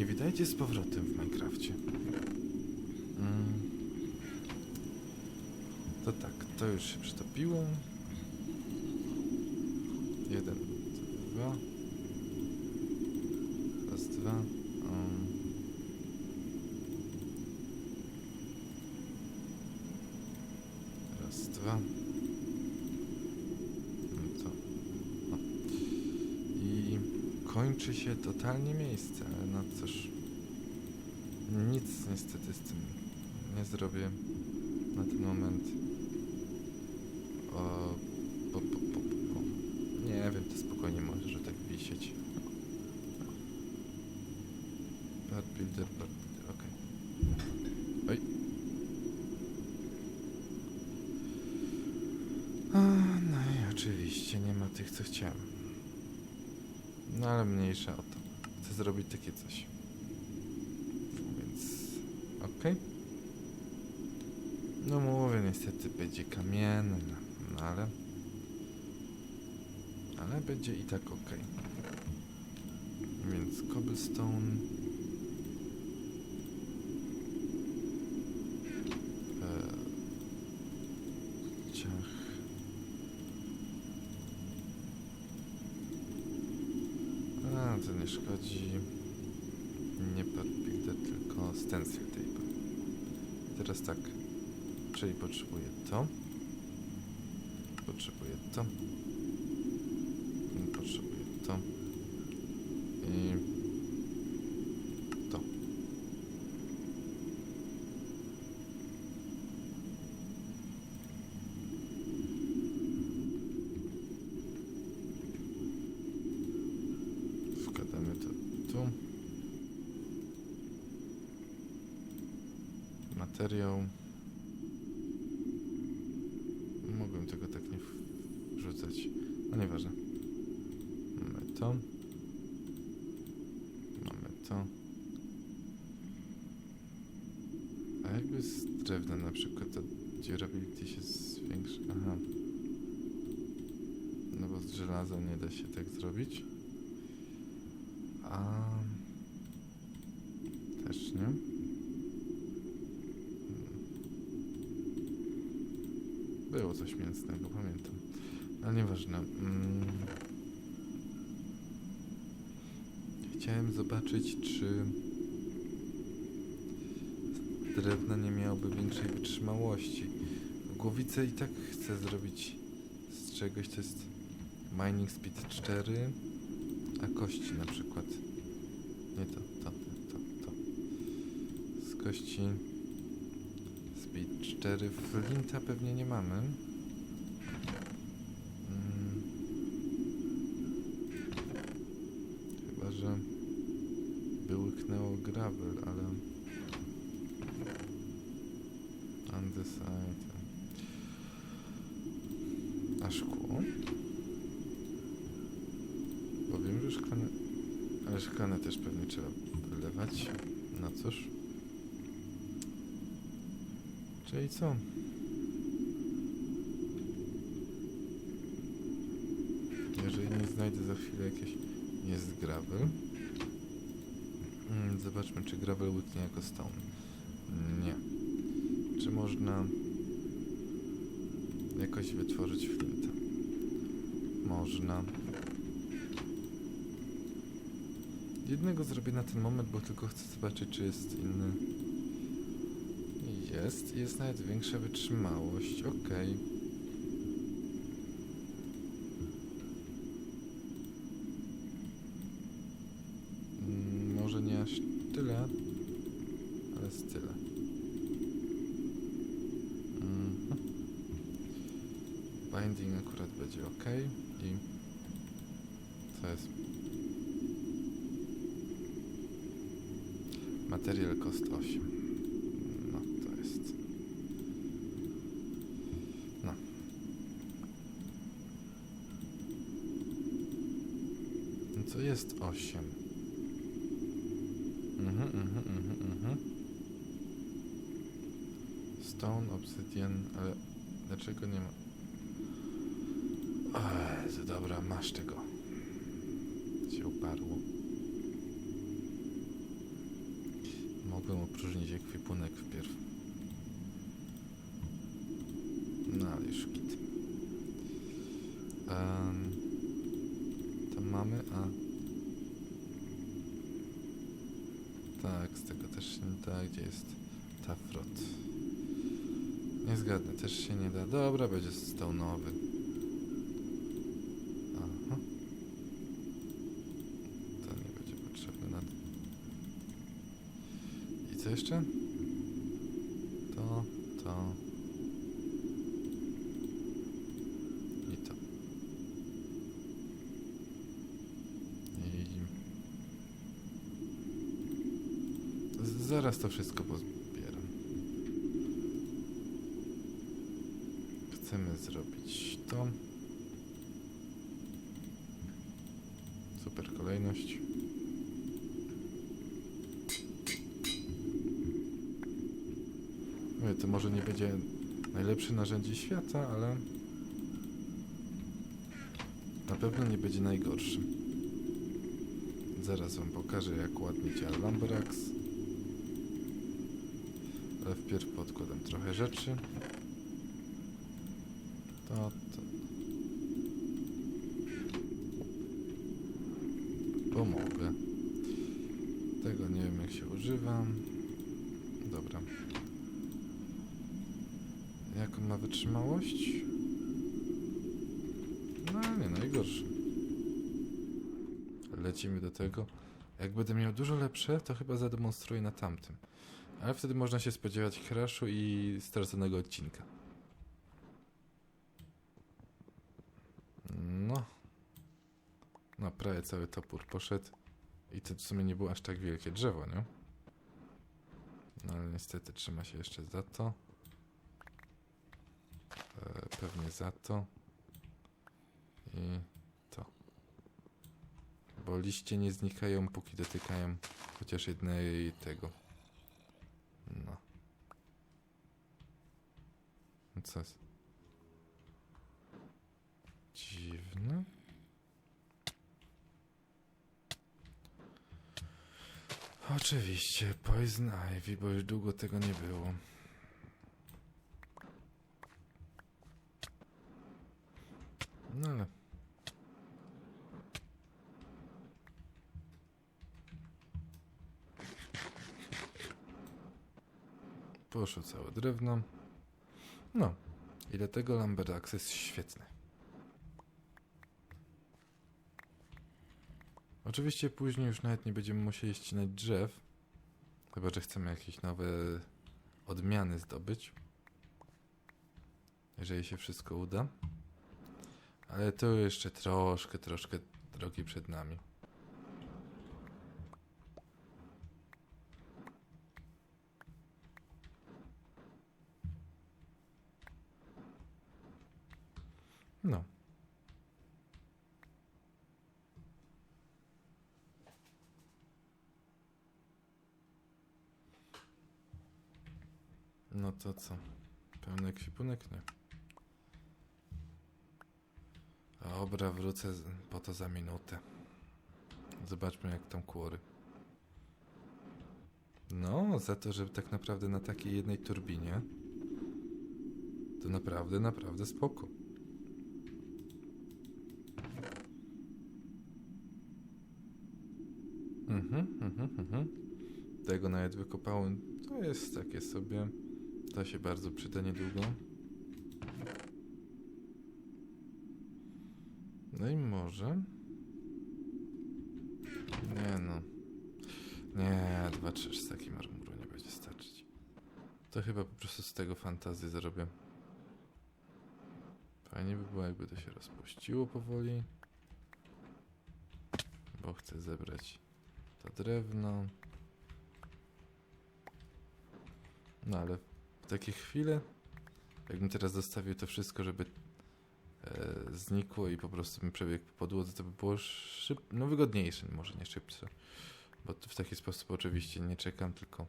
I witajcie z powrotem w Minecrafcie. Mm. To tak, to już się przytopiło. Jeden, dwa. Raz, dwa. Um. Raz, dwa. No to. O. I kończy się totalnie miejsce, ale no cóż. Nic niestety z tym nie zrobię na ten moment. O, po, po, po, po. Nie wiem, to spokojnie może tak wisieć. Part builder, part builder, okej. Oj. A, no i oczywiście nie ma tych, co chciałem. No ale mniejsza o to. Chcę zrobić takie coś. Więc... okej. No mówię, niestety będzie kamienny, no, ale... Ale będzie i tak ok. Więc cobblestone... To nie szkodzi. Nie podbite, tylko stencil tape. Teraz tak. Czyli potrzebuję to. Potrzebuję to. I Potrzebuję to. I to. Wkładamy to tu. Materiał. Mogłem tego tak nie wrzucać. No nieważne. Mamy to. Mamy to. A jakby z drewna na przykład to durability się zwiększy? Aha. No bo z żelaza nie da się tak zrobić. A też nie. Było coś mięsnego, pamiętam. Ale nieważne. Mm. Chciałem zobaczyć, czy drewno nie miałoby większej wytrzymałości. Głowicę i tak chcę zrobić z czegoś, co jest mining speed 4, a kości na przykład. Nie to. Z kości speed 4. Flinta pewnie nie mamy. Mm. Chyba, że by łyknęło gravel, ale undecided. A szkło? Bo wiem, że szklane... Ale szklane też pewnie trzeba wylewać. No cóż. Czyli co? Jeżeli nie znajdę za chwilę jakieś... Jest gravel. Mm, Zobaczmy, czy gravel łyknie jako stone. Nie. Czy można jakoś wytworzyć flintę? Można. Jednego zrobię na ten moment, bo tylko chcę zobaczyć, czy jest inny. Jest, jest nawet większa wytrzymałość, okej. Mm, Może nie aż tyle, ale z tyle. Mhm. Binding akurat będzie ok i co jest? Material cost 8. No to jest. No. Co jest 8? Mhm, mhm, mhm, mhm. Stone, obsidian, ale dlaczego nie ma? Jezu, dobra, masz tego. Się uparło. Mogłem opróżnić ekwipunek wpierw. No ale już git. Um, tam mamy, a... Tak, z tego też nie da. Gdzie jest Tafrot? Nie zgadnę, też się nie da. Dobra, będzie stał nowy. Aha. To nie będzie potrzebne na... I co jeszcze? To, to... I to. I... Z- Zaraz to wszystko pozbieram. Chcemy zrobić to. Super kolejność. Mówię, to może nie będzie najlepsze narzędzie świata, ale na pewno nie będzie najgorszym. Zaraz wam pokażę, jak ładnie działa Lumbrax. Ale wpierw podkładam trochę rzeczy. To, to. Pomogę. Tego nie wiem jak się używa. Dobra. Jaką ma wytrzymałość? No nie najgorszy. Lecimy do tego. Jak będę miał dużo lepsze, to chyba zademonstruję na tamtym. Ale wtedy można się spodziewać crashu i straconego odcinka. No. No, prawie cały topór poszedł. I to w sumie nie było aż tak wielkie drzewo, nie? No ale niestety trzyma się jeszcze za to. E, pewnie za to. I to. Bo liście nie znikają, póki dotykają chociaż jednej tego. Jest? Dziwne. Oczywiście, Poison Ivy, bo już długo tego nie było. No ale... Poszło całe drewno. No. I dlatego Lumberjax jest świetny. Oczywiście później już nawet nie będziemy musieli ścinać drzew. Chyba, że chcemy jakieś nowe odmiany zdobyć. Jeżeli się wszystko uda. Ale to jeszcze troszkę, troszkę drogi przed nami. No. No to co? Pełny ekwipunek? Nie. Dobra, wrócę po to za minutę. Zobaczmy jak tam kłory. No, za to, że tak naprawdę na takiej jednej turbinie to naprawdę, naprawdę spoko. Mhm, mhm, mhm. Tego nawet wykopałem. To jest takie sobie. To się bardzo przyda niedługo. No i może. Nie no. Nie, dwa, trzy staki marmuru nie będzie starczyć. To chyba po prostu z tego fantazję zrobię. Fajnie by było, jakby to się rozpuściło powoli. Bo chcę zebrać to drewno. No ale w takie chwile, jakbym teraz zostawił to wszystko, żeby e, znikło i po prostu bym przebiegł po podłodze, to by było szyb... no wygodniejsze, może nie szybsze. Bo w taki sposób oczywiście nie czekam, tylko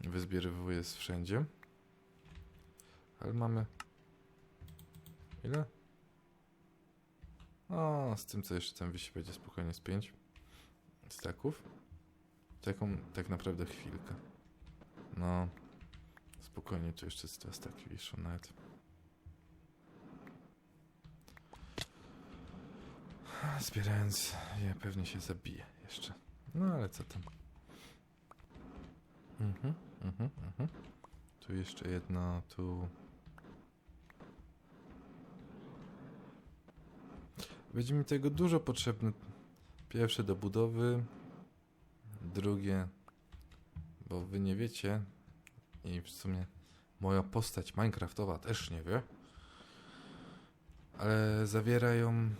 wyzbierowuję z wszędzie. Ale mamy... Ile? O, z tym co jeszcze tam wisi będzie spokojnie z pięć staków. Taką tak naprawdę chwilkę. No, spokojnie, tu jeszcze z dwa staki wiszą nawet. Zbierając je pewnie się zabije jeszcze. No ale co tam. Mhm, mhm, mhm. Tu jeszcze jedno, tu... Będzie mi tego dużo potrzebne. Pierwsze do budowy, drugie, bo wy nie wiecie i w sumie moja postać Minecraftowa też nie wie, ale zawierają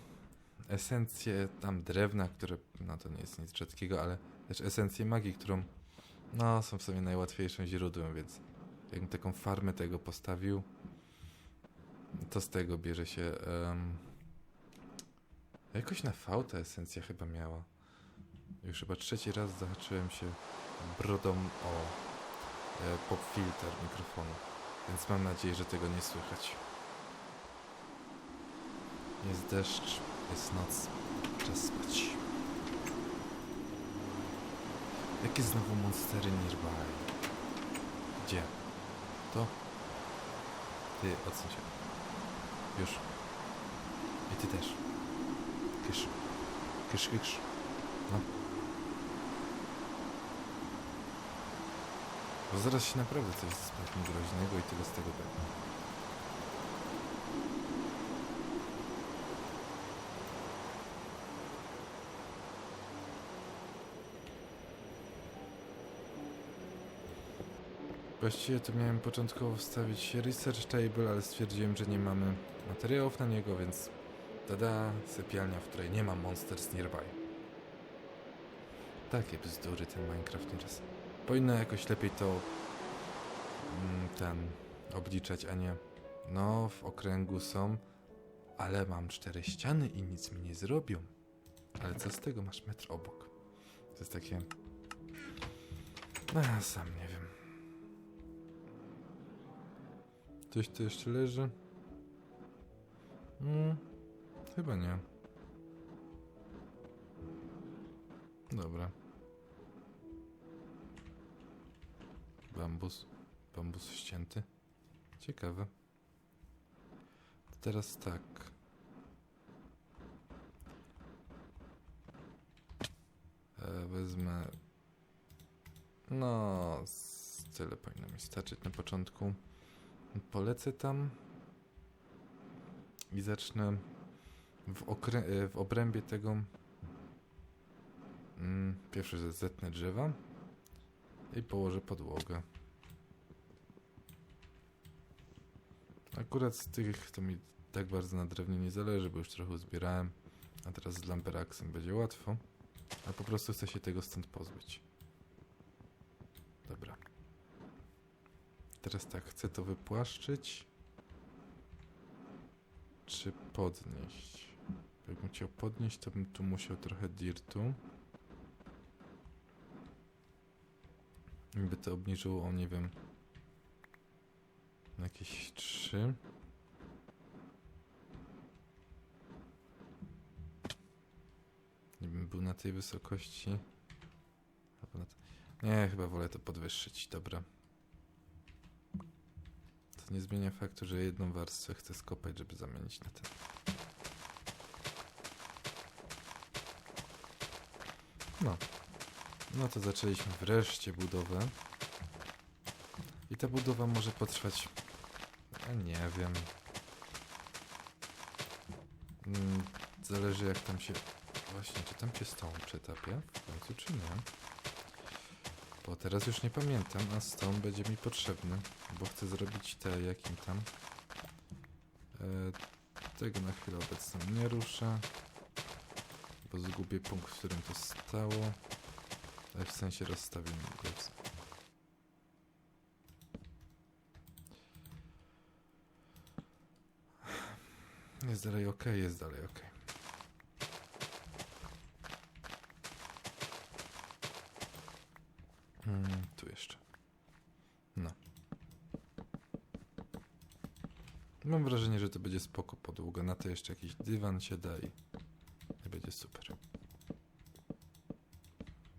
esencję tam drewna, które, no to nie jest nic rzadkiego, ale też esencję magii, którą, no są w sumie najłatwiejszym źródłem, więc jakbym taką farmę tego postawił, to z tego bierze się... em, jakoś na V ta esencja chyba miała. Już chyba trzeci raz zahaczyłem się brodą o e, pop filter mikrofonu, więc mam nadzieję, że tego nie słychać. Jest deszcz, jest noc, czas spać. Jakie znowu monstery nearby? Gdzie? To? Ty, odsuń się. Już. I ty też. Kysz. Kysz, kysz. No. Bo zaraz się naprawdę coś spadnie groźnego i tyle z tego będzie. Właściwie to miałem początkowo wstawić research table, ale stwierdziłem, że nie mamy materiałów na niego, więc tada, sypialnia, w której nie ma monsters nearby. Takie bzdury ten Minecraft nieraz. Powinno jakoś lepiej to mm, ten obliczać, a nie no w okręgu są, ale mam cztery ściany i nic mi nie zrobią. Ale co z tego, masz metr obok. To jest takie... No, ja sam nie wiem. Coś tu jeszcze leży? Mm, chyba nie. Dobra. Bambus. Bambus ścięty. Ciekawe. Teraz tak. E, wezmę. No, tyle powinno mi starczyć na początku. Polecę tam i zacznę w, e, w obrębie tego. Mm, pierwszy że zetnę drzewa i położę podłogę. Akurat z tych to mi tak bardzo na drewnie nie zależy, bo już trochę zbierałem, a teraz z lamperaksem będzie łatwo, a po prostu chcę się tego stąd pozbyć. Dobra. Teraz tak, chcę to wypłaszczyć. Czy podnieść? Jakbym chciał podnieść, to bym tu musiał trochę dirtu. I by to obniżyło o, nie wiem, jakieś 3. Nie bym był na tej wysokości. Nie, chyba wolę to podwyższyć, dobra. To nie zmienia faktu, że jedną warstwę chcę skopać, żeby zamienić na ten. No. No to zaczęliśmy wreszcie budowę. I ta budowa może potrwać. Ja nie wiem. Mm, Zależy jak tam się. Właśnie, czy tam się stone przetapia w końcu, czy nie? Bo teraz już nie pamiętam, a stone będzie mi potrzebny, bo chcę zrobić te jakim tam. E, tego na chwilę obecną nie ruszę, bo zgubię punkt, w którym to stało. Ale w sensie rozstawię go. Jest dalej ok, jest dalej ok. Mm, tu jeszcze. No. Mam wrażenie, że to będzie spoko podługa. Na to jeszcze jakiś dywan się da będzie super.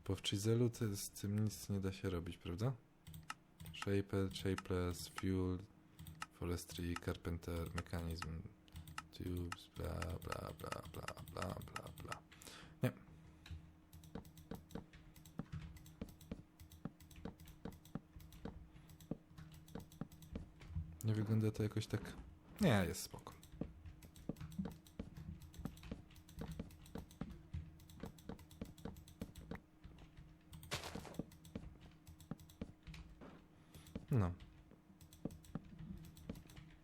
Bo w Chiselu to z tym nic nie da się robić, prawda? Shaper, Shapeless, Fuel, Forestry, Carpenter, Mechanism, Tubes, bla bla bla bla bla bla bla. Nie. Nie wygląda to jakoś tak... Nie, jest spoko. No.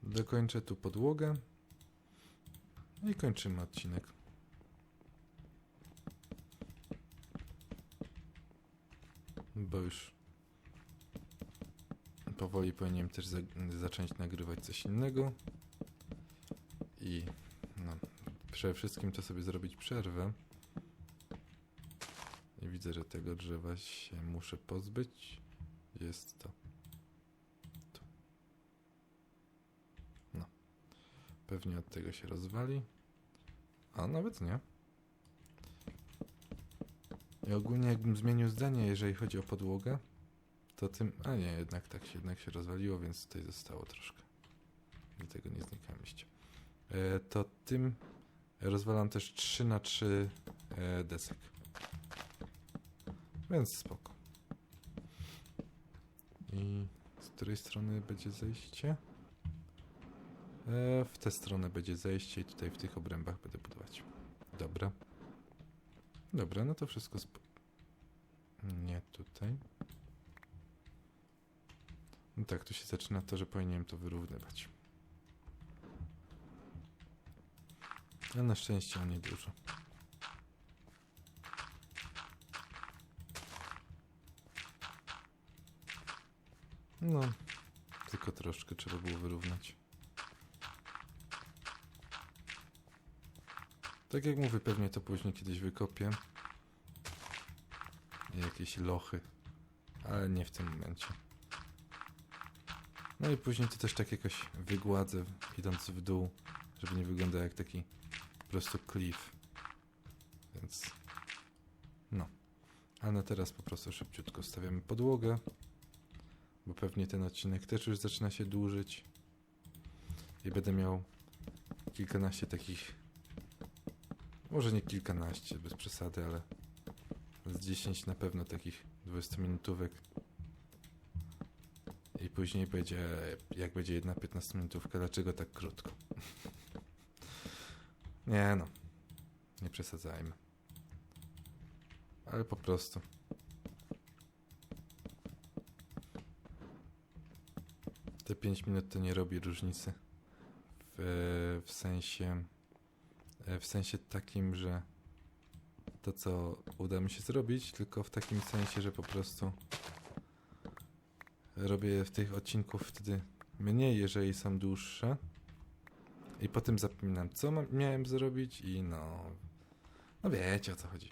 Dokończę tu podłogę. No i kończymy odcinek. Bo już powoli powinienem też za zacząć nagrywać coś innego. I no, przede wszystkim to sobie zrobić przerwę. I widzę, że tego drzewa się muszę pozbyć. Jest to. Tu. No. Pewnie od tego się rozwali. A nawet nie. I ogólnie jakbym zmienił zdanie, jeżeli chodzi o podłogę, to tym... A nie, jednak tak się, jednak się rozwaliło, więc tutaj zostało troszkę. Dlatego nie znikałem liście. E, to tym rozwalam też 3 na 3 e, desek. Więc spoko. I z której strony będzie zejście? E, w tę stronę będzie zejście i tutaj w tych obrębach będę budować. Dobra. Dobra, no to wszystko sp... Nie tutaj. No tak, tu się zaczyna to, że powinienem to wyrównywać. Ale na szczęście on niedużo. No, tylko troszkę trzeba było wyrównać. Tak jak mówię, pewnie to później kiedyś wykopię. Jakieś lochy, ale nie w tym momencie. No i później to też tak jakoś wygładzę, idąc w dół, żeby nie wyglądał jak taki po prostu cliff. Więc no. A na teraz po prostu szybciutko stawiamy podłogę, bo pewnie ten odcinek też już zaczyna się dłużyć i będę miał kilkanaście takich, może nie kilkanaście, bez przesady, ale z 10 na pewno takich 20 minutówek i później będzie, jak będzie jedna 15 minutówka, dlaczego tak krótko? nie no, nie przesadzajmy. Ale po prostu. Te 5 minut to nie robi różnicy. W, w sensie, w sensie takim, że to co uda mi się zrobić, tylko w takim sensie, że po prostu robię w tych odcinków wtedy mniej, jeżeli są dłuższe. I potem zapominam, co miałem zrobić i no... No wiecie o co chodzi.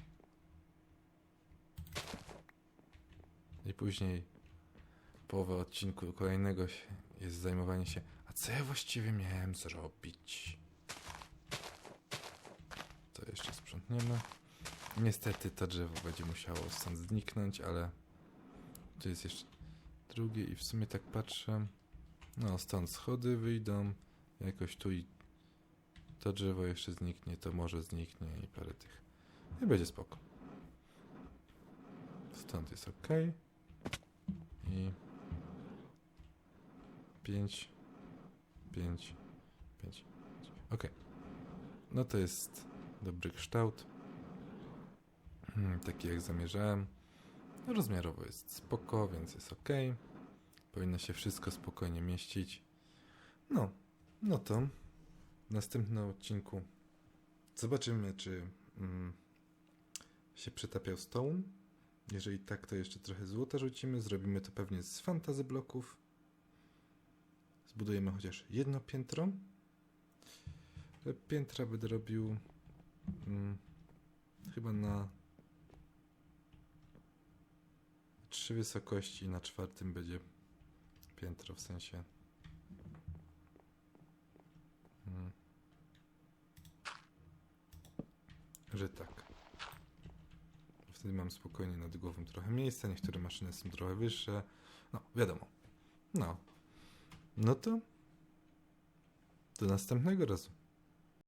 I później połowa odcinku kolejnego jest zajmowanie się, a co ja właściwie miałem zrobić? To jeszcze sprzątniemy. Niestety to drzewo będzie musiało stąd zniknąć, ale tu jest jeszcze drugie i w sumie tak patrzę. No, stąd schody wyjdą. Jakoś tu i to drzewo jeszcze zniknie, to może zniknie i parę tych. I będzie spoko. Stąd jest ok. I 5, 5, 5. Ok. No to jest dobry kształt. Hmm, taki jak zamierzałem. No, Rozmiarowo jest spoko, więc jest ok. Powinno się wszystko spokojnie mieścić. No, no to w następnym odcinku zobaczymy, czy mm, się przetapiał stone. Jeżeli tak, to jeszcze trochę złota rzucimy. Zrobimy to pewnie z fantazy bloków. Zbudujemy chociaż jedno piętro. E, Piętra będę robił mm, chyba na trzy wysokości na czwartym będzie piętro, w sensie. Mm. Że tak. Wtedy mam spokojnie nad głową trochę miejsca, niektóre maszyny są trochę wyższe. No, wiadomo. No. No to do następnego razu.